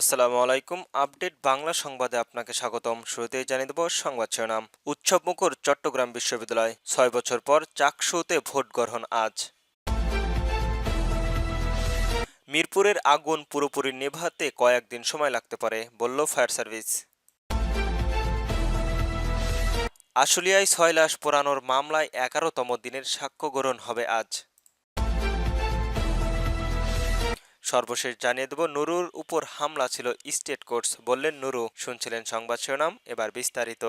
আসসালামু আলাইকুম। আপডেট বাংলা সংবাদে আপনাকে স্বাগতম। শুরুতেই জানিয়ে দেব সংবাদ শিরোনাম। উৎসবমুখর চট্টগ্রাম বিশ্ববিদ্যালয়। ছয় বছর পর চাকসুতে ভোট গ্রহণ আজ। মিরপুরের আগুন পুরোপুরি নেভাতে কয়েকদিন সময় লাগতে পারে, বলল ফায়ার সার্ভিস। আশুলিয়ায় ছয় লাশ পোড়ানোর মামলায় এগারোতম দিনের সাক্ষ্য গ্রহণ হবে আজ। সর্বশেষ জানিয়ে দেব, নুরুর উপর হামলা ছিল স্টেট কোর্টস বললেন নুরু। শুনছিলেন সংবাদ শিরোনাম, এবার বিস্তারিত।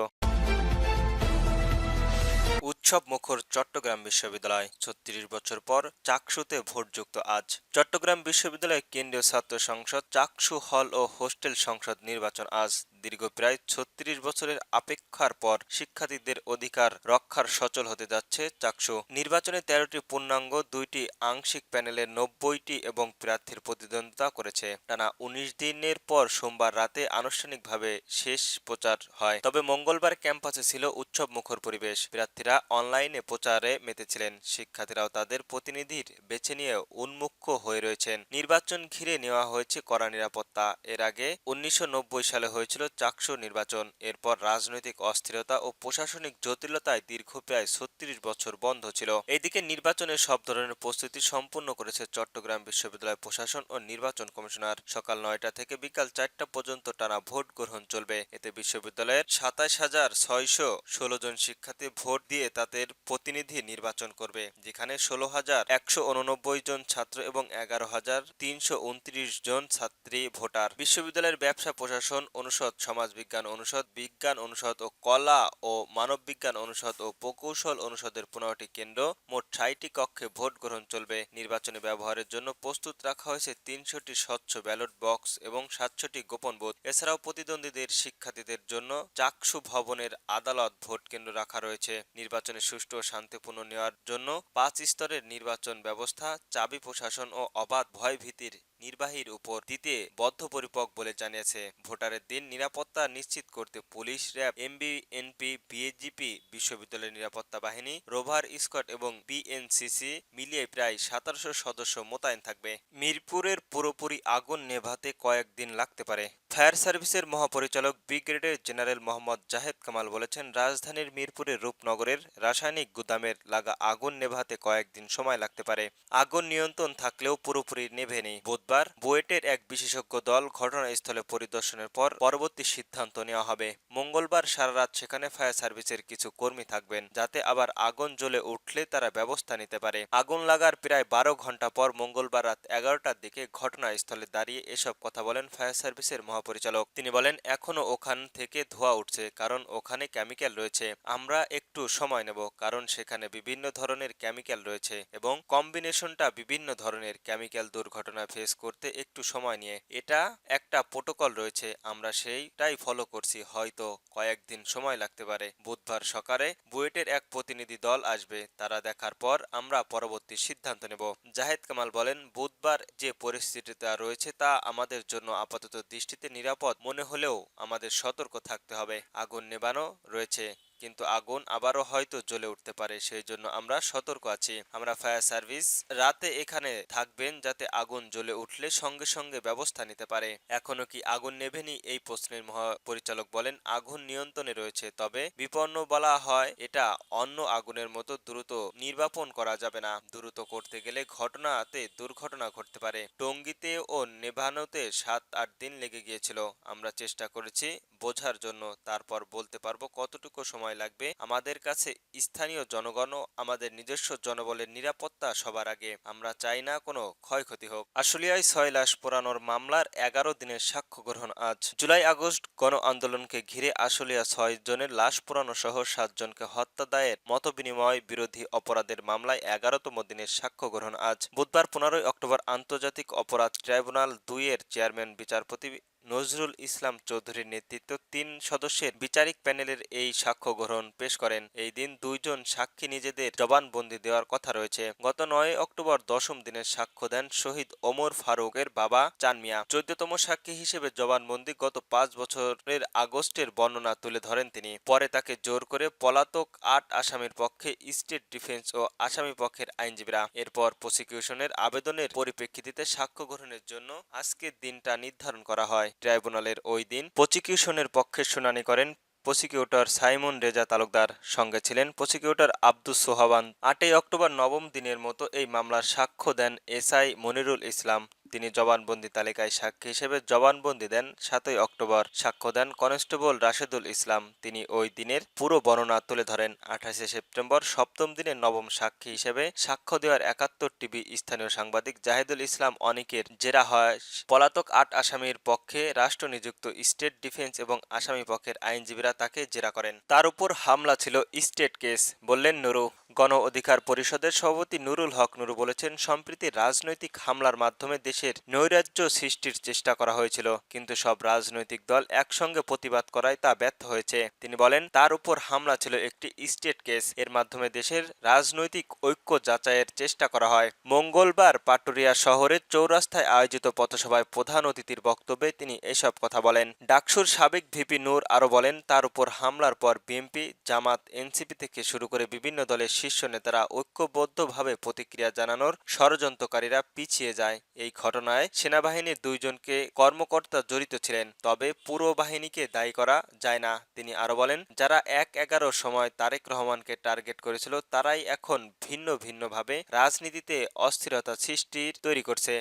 উৎসব মুখর চট্টগ্রাম বিশ্ববিদ্যালয়। ছত্রিশ বছর পর চাকসুতে ভোটযুক্ত আজ। চট্টগ্রাম বিশ্ববিদ্যালয় কেন্দ্রীয় ছাত্র সংসদ, চাকসু হল ও হোস্টেল সংসদ নির্বাচন আজ। দীর্ঘ প্রায় ছত্রিশ বছরের অপেক্ষার পর শিক্ষার্থীদের অধিকার রক্ষার সচল হতে যাচ্ছে চাকসু। নির্বাচনে তেরোটি পূর্ণাঙ্গ, দুইটি আংশিক প্যানেলের নব্বইটি এবং প্রার্থীর প্রতিদ্বন্দ্বিতা করেছে। টানা উনিশ দিনের পর সোমবার রাতে আনুষ্ঠানিকভাবে শেষ প্রচার হয়। তবে মঙ্গলবার ক্যাম্পাসে ছিল উৎসব মুখর পরিবেশ। প্রার্থীরা অনলাইনে প্রচারে মেতেছিলেন। শিক্ষার্থীরাও তাদের প্রতিনিধির বেছে নিয়ে উন্মুক্ত হয়ে রয়েছেন। নির্বাচন ঘিরে নেওয়া হয়েছে কড়া নিরাপত্তা। এর আগে উনিশশো নব্বই সালে হয়েছিল চাকসু নির্বাচন। এরপর রাজনৈতিক অস্থিরতা ও প্রশাসনিক জটিলতায় দীর্ঘ প্রায় ছত্রিশ বছর বন্ধ ছিল। এইদিকে নির্বাচনের সব ধরনের প্রস্তুতি সম্পূর্ণ করেছে চট্টগ্রাম বিশ্ববিদ্যালয় প্রশাসন ও নির্বাচন কমিশনার। সকাল নয়টা থেকে বিকাল চারটা পর্যন্ত টানা ভোট গ্রহণ চলবে। এতে বিশ্ববিদ্যালয়ের সাতাশ হাজার ছয়শো ষোলো জন শিক্ষার্থী ভোট দিয়ে তাদের প্রতিনিধি নির্বাচন করবে, যেখানে ষোলো হাজার একশো উননব্বই জন ছাত্র এবং এগারো হাজার তিনশো উনত্রিশ জন ছাত্রী ভোটার। বিশ্ববিদ্যালয়ের ব্যবসা প্রশাসন অনুষদ, সমাজবিজ্ঞান অনুষদ, বিজ্ঞান অনুষদ ও কলা ও মানববিজ্ঞান অনুষদ ও প্রকৌশল অনুষদের পনেরোটি কেন্দ্র মোট ষাটটি কক্ষে ভোট গ্রহণ চলবে। নির্বাচনে ব্যবহারের জন্য প্রস্তুত রাখা হয়েছে তিনশোটি স্বচ্ছ ব্যালট বক্স এবং সাতশোটি গোপন বুথ। এছাড়াও প্রতিদ্বন্দ্বীদের শিক্ষার্থীদের জন্য চাকসু ভবনের আদালত ভোট কেন্দ্র রাখা রয়েছে। নির্বাচনে সুষ্ঠু ও শান্তিপূর্ণ নেওয়ার জন্য পাঁচ স্তরের নির্বাচন ব্যবস্থা, চাবি প্রশাসন ও অবাধ ভয়ভীতির নির্বাহীর উপর দিতে বদ্ধপরিপক বলে জানিয়েছে। ভোটারের দিন নিরাপত্তা নিশ্চিত করতে পুলিশ, র্যাব, এমবি, এনপি বিএজিপি বিশ্ববিদ্যালয়ের নিরাপত্তা বাহিনী, রোভার স্কট এবং বিএনসিসি মিলিয়ে প্রায় সতেরোশো সদস্য মোতায়েন থাকবে। মিরপুরের পুরোপুরি আগুন নেভাতে কয়েকদিন লাগতে পারে। ফায়ার সার্ভিসের মহাপরিচালক ব্রিগেডিয়ার জেনারেল মোহাম্মদ জাহেদ কামাল বলেছেন, রাজধানীর মিরপুরের রূপনগরের রাসায়নিক গুদামের লাগা আগুন নেভাতে কয়েকদিন সময় লাগতে পারে। আগুন নিয়ন্ত্রণ থাকলেও পুরোপুরি নেভেনি। বুধবার বুয়েটের এক বিশেষজ্ঞ দল ঘটনাস্থলে পরিদর্শনের পর পরবর্তী সিদ্ধান্ত নেওয়া হবে। মঙ্গলবার সারা রাত সেখানে ফায়ার সার্ভিসের কিছু কর্মী থাকবেন, যাতে আবার আগুন জ্বলে উঠলে তারা ব্যবস্থা নিতে পারে। আগুন লাগার প্রায় বারো ঘণ্টা পর মঙ্গলবার রাত এগারোটার দিকে ঘটনাস্থলে দাঁড়িয়ে এসব কথা বলেন ফায়ার সার্ভিসের মহাপরিচালক। তিনি বলেন, এখনও ওখান থেকে ধোঁয়া উঠছে, কারণ ওখানে কেমিক্যাল রয়েছে। আমরা একটু সময় নেব, কারণ সেখানে বিভিন্ন ধরনের কেমিক্যাল রয়েছে এবং কম্বিনেশনটা বিভিন্ন ধরনের কেমিক্যাল দুর্ঘটনা ফেস করতে একটু সময় নিয়ে। এটা একটা প্রোটোকল রয়েছে, আমরা সেইটাই ফলো করছি, হয়তো কয়েকদিন সময় লাগতে পারে। বুধবার সকালে বুয়েটের এক প্রতিনিধি দল আসবে, তারা দেখার পর আমরা পরবর্তী সিদ্ধান্ত নেব। জাহেদ কামাল বলেন, বুধবার যে পরিস্থিতিটা রয়েছে তা আমাদের জন্য আপাতত দৃষ্টিতে নিরাপদ। মনে হলেও আমাদের সতর্ক থাকতে হবে। আগুন নেবানো রয়েছে। কিন্তু আগুন আবারও হয়তো জ্বলে উঠতে পারে, সেই জন্য আমরা সতর্ক আছি। আমরা ফায়ার সার্ভিস রাতে এখানে থাকবেন যাতে আগুন জ্বলে উঠলে সঙ্গে সঙ্গে ব্যবস্থা নিতে পারে। এখনও কি আগুন নেভেনি? এই প্রশ্নের মহাপরিচালক বলেন, আগুন নিয়ন্ত্রণে রয়েছে, তবে বিপন্ন বলা হয় এটা অন্য আগুনের মতো দ্রুত নির্বাপন করা যাবে না। দ্রুত করতে গেলে ঘটনাতে দুর্ঘটনা ঘটতে পারে। টঙ্গিতে ও নেভানোতে সাত আট দিন লেগে গিয়েছিল। আমরা চেষ্টা করেছি বোঝার জন্য, তারপর বলতে পারব কতটুকু সময় লাগবে। আমাদের কাছে স্থানীয় জনগণও আমাদের নিজস্ব জনবলের নিরাপত্তা সবার আগে। আমরা চাই না কোনো ক্ষয়ক্ষতি হোক। আশুলিয়ায় ছয় লাশ পোড়ানোর মামলার এগারো দিনের সাক্ষ্য গ্রহণ আজ। জুলাই, আগস্ট গণ আন্দোলনকে ঘিরে আশুলিয়া ছয় জনের লাশ পোড়ানো সহ সাতজনকে হত্যা দায়ের মতবিনিময় বিরোধী অপরাধের মামলায় এগারোতম দিনের সাক্ষ্য গ্রহণ আজ। বুধবার পনেরোই অক্টোবর আন্তর্জাতিক অপরাধ ট্রাইব্যুনাল দুইয়ের চেয়ারম্যান, বিচারপতি নজরুল ইসলাম চৌধুরীর নেতৃত্ব তিন সদস্যের বিচারিক প্যানেলের এই সাক্ষ্য গ্রহণ পেশ করেন। এই দিন দুইজন সাক্ষী নিজেদের জবানবন্দি দেওয়ার কথা রয়েছে। গত নয় অক্টোবর দশম দিনের সাক্ষ্য দেন শহীদ ওমর ফারুকের বাবা চান মিয়া। চোদ্দতম সাক্ষী হিসেবে জবানবন্দি গত পাঁচ বছরের আগস্টের বর্ণনা তুলে ধরেন তিনি। পরে তাকে জোর করে পলাতক আট আসামির পক্ষে স্টেট ডিফেন্স ও আসামি পক্ষের আইনজীবীরা এরপর প্রসিকিউশনের আবেদনের পরিপ্রেক্ষিতে সাক্ষ্য গ্রহণের জন্য আজকের দিনটা নির্ধারণ করা হয়। ট্রাইব্যুনালের ওই দিন প্রসিকিউশনের পক্ষে শুনানি করেন প্রসিকিউটর সাইমন রেজা তালুকদার। সঙ্গে ছিলেন প্রসিকিউটর আব্দুস সোহাবান আটই অক্টোবর নবম দিনের মতো এই মামলার সাক্ষ্য দেন এসআই মনিরুল ইসলাম। তিনি জবানবন্দি তালিকায় সাক্ষী হিসেবে জবানবন্দি দেন সাতই অক্টোবর। সাক্ষ্য দেন কনস্টেবল রাশেদুল ইসলাম। তিনি ওই দিনের পুরো বর্ণনা তুলে ধরেন। আঠাশে সেপ্টেম্বর সপ্তম দিনে নবম সাক্ষী হিসেবে সাক্ষ্য দেওয়ার একাত্তর টিভি স্থানীয় সাংবাদিক জাহিদুল ইসলাম অনিকের জেরা হয়। পলাতক আট আসামির পক্ষে রাষ্ট্র নিযুক্ত স্টেট ডিফেন্স এবং আসামি পক্ষের আইনজীবীরা তাকে জেরা করেন। তার উপর হামলা ছিল স্টেট কেস, বললেন নুরু। গণ অধিকার পরিষদের সভাপতি নুরুল হক নুরু বলেছেন, সম্প্রতি রাজনৈতিক হামলার মাধ্যমে দেশের নৈরাজ্য সৃষ্টির চেষ্টা করা হয়েছিল, কিন্তু সব রাজনৈতিক দল একসঙ্গে প্রতিবাদ করায় তা ব্যর্থ হয়েছে। তিনি বলেন, তার উপর হামলা ছিল একটি স্টেট কেস। এর মাধ্যমে দেশের রাজনৈতিক ঐক্য যাচাইয়ের চেষ্টা করা হয়। মঙ্গলবার পাটুরিয়া শহরের চৌরাস্তায় আয়োজিত পথসভায় প্রধান অতিথির বক্তব্যে তিনি এসব কথা বলেন। ডাকসুর সাবেক ভিপি নূর আরও বলেন, তার উপর হামলার পর বিএনপি, জামাত, এনসিপি থেকে শুরু করে বিভিন্ন দলের শীর্ষ নেতারা ঐক্যবদ্ধভাবে প্রতিক্রিয়া জানানোর ষড়যন্ত্রকারীরা পিছিয়ে যায়। এই ঘটনায় সেনাবাহিনীর দুইজনকে কর্মকর্তা জড়িত ছিলেন, তবে পুরো বাহিনীকে দায়ী করা যায় না, তিনি আরও বলেন, যারা এক এগারো সময় তারেক রহমানকে টার্গেট করেছিল, তারাই এখন ভিন্ন ভিন্নভাবে রাজনীতিতে অস্থিরতা সৃষ্টির তৈরি করছে।